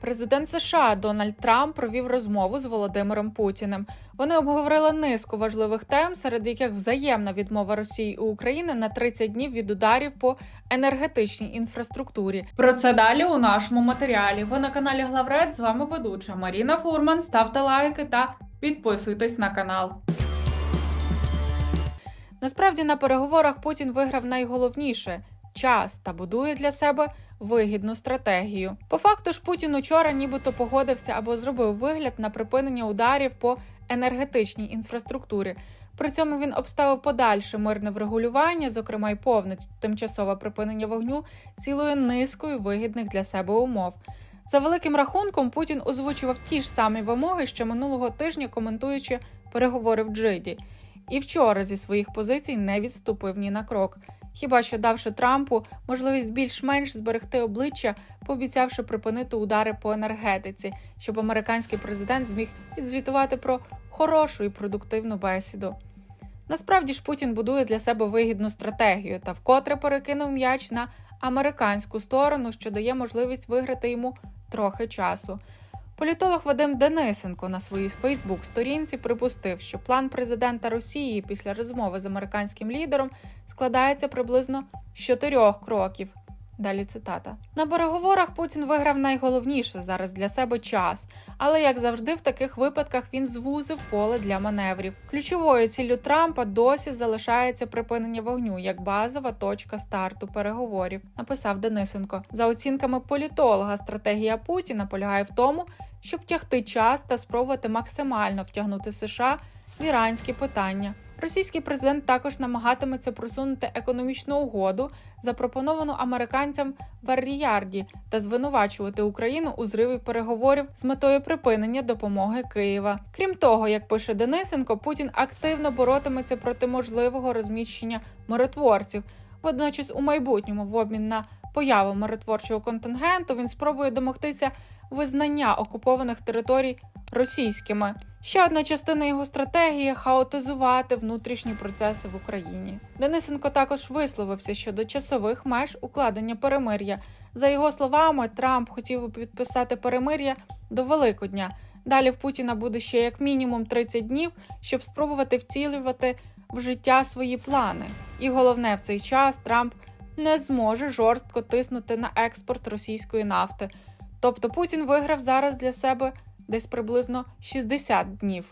Президент США Дональд Трамп провів розмову з Володимиром Путіним. Вони обговорили низку важливих тем, серед яких взаємна відмова Росії у України на 30 днів від ударів по енергетичній інфраструктурі. Про це далі у нашому матеріалі. Ви на каналі Главред. З вами ведуча Маріна Фурман. Ставте лайки та підписуйтесь на канал. Насправді на переговорах Путін виграв найголовніше час та будує для себе вигідну стратегію. По факту ж Путін учора нібито погодився або зробив вигляд на припинення ударів по енергетичній інфраструктурі. При цьому він обставив подальше мирне врегулювання, зокрема й повне тимчасове припинення вогню, цілою низкою вигідних для себе умов. За великим рахунком, Путін озвучував ті ж самі вимоги, що минулого тижня коментуючи переговори в Джиді, і вчора зі своїх позицій не відступив ні на крок. Хіба що давши Трампу можливість більш-менш зберегти обличчя, пообіцявши припинити удари по енергетиці, щоб американський президент зміг підзвітувати про хорошу і продуктивну бесіду. Насправді ж Путін будує для себе вигідну стратегію та вкотре перекинув м'яч на американську сторону, що дає можливість виграти йому трохи часу. Політолог Вадим Денисенко на своїй Фейсбук-сторінці припустив, що план президента Росії після розмови з американським лідером складається приблизно з чотирьох кроків. Далі цитата: на переговорах Путін виграв найголовніше зараз для себе час, але як завжди, в таких випадках він звузив поле для маневрів. Ключовою ціллю Трампа досі залишається припинення вогню як базова точка старту переговорів. Написав Денисенко. За оцінками політолога, стратегія Путіна полягає в тому, щоб тягти час та спробувати максимально втягнути США в іранські питання. Російський президент також намагатиметься просунути економічну угоду, запропоновану американцям в Ар-Ріярді, та звинувачувати Україну у зриві переговорів з метою припинення допомоги Києва. Крім того, як пише Денисенко, Путін активно боротиметься проти можливого розміщення миротворців. Водночас, у майбутньому, в обмін на появу миротворчого контингенту, він спробує домогтися визнання окупованих територій російськими. Ще одна частина його стратегії хаотизувати внутрішні процеси в Україні. Денисенко також висловився щодо часових меж укладення перемир'я. За його словами, Трамп хотів би підписати перемир'я до Великодня. Далі в Путіна буде ще як мінімум 30 днів, щоб спробувати вцілювати в життя свої плани. І головне, в цей час Трамп не зможе жорстко тиснути на експорт російської нафти. Тобто Путін виграв зараз для себе десь приблизно 60 днів.